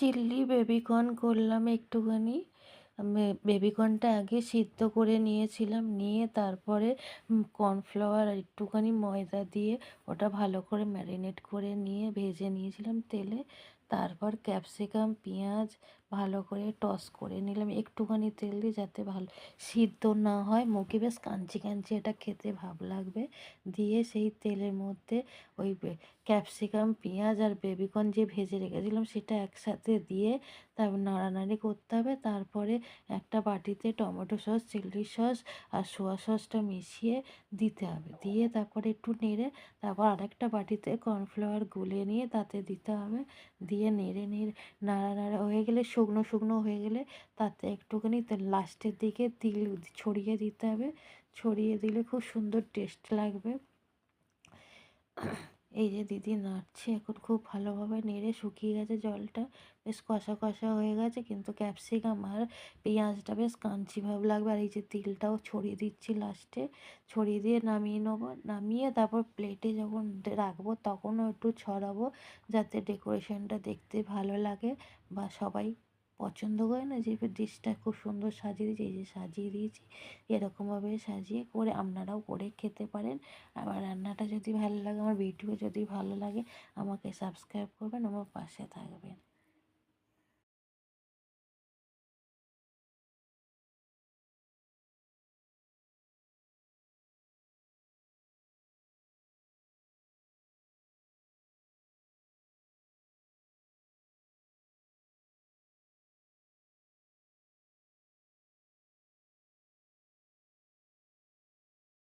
চিল্লি baby corn করলাম একটুখানি। বেবিকর্নটা আগে সিদ্ধ করে নিয়েছিলাম, নিয়ে তারপরে কর্নফ্লাওয়ার একটুখানি ময়দা দিয়ে ওটা ভালো করে ম্যারিনেট করে নিয়ে ভেজে নিয়েছিলাম তেলে। তারপর ক্যাপসিকাম, পেঁয়াজ ভালো করে টস করে নিলাম। একটুখানি তেল দিয়ে যাতে ভালো সিদ্ধ না হয়, মুখে বেশ কাঞ্চি কাঞ্চি এটা খেতে ভাব লাগবে। দিয়ে সেই তেলের মধ্যে ওই ক্যাপসিকাম, পেঁয়াজ আর বেবিকর্ন যে ভেজে রেখেছিলাম সেটা একসাথে দিয়ে তারপর নাড়ানাড়ি করতে হবে। তারপরে একটা বাটিতে টমেটো সস, চিলি সস আর সোয়া সসটা মিশিয়ে দিতে হবে। দিয়ে তারপরে একটু নেড়ে তারপর আরেকটা বাটিতে কর্নফ্লাওয়ার গুলে নিয়ে তাতে দিতে হবে। দিয়ে নেড়ে নেড়ে নাড়া নাড়া হয়ে গেলে শুকনো শুকনো হয়ে গেলে তাতে একটুখানি লাস্টের দিকে তিল ছড়িয়ে দিতে হবে। ছড়িয়ে দিলে খুব সুন্দর টেস্ট লাগবে। এই যে দিদি নাড়ছে, এখন খুব ভালোভাবে নেড়ে শুকিয়ে গেছে জলটা। বেশ কষা কষা হয়ে গেছে, কিন্তু ক্যাপসিকাম আর পেঁয়াজটা বেশ কাঞ্চি ভাব লাগবে। আর এই যে তিলটাও ছড়িয়ে দিচ্ছি লাস্টে। ছড়িয়ে দিয়ে নামিয়ে নেব। নামিয়ে তারপর প্লেটে যখন রাখব, তখনও একটু ছড়াবো, যাতে ডেকোরেশনটা দেখতে ভালো লাগে বা সবাই পছন্দ করে না যে ডিশটা খুব সুন্দর সাজিয়ে দিয়েছি, এই যে সাজিয়ে দিয়েছি, এরকমভাবে সাজিয়ে করে আপনারাও করে খেতে পারেন। আমার রান্নাটা যদি ভালো লাগে, আমার ভিডিও যদি ভালো লাগে, আমাকে সাবস্ক্রাইব করবেন, আমার পাশে থাকবেন।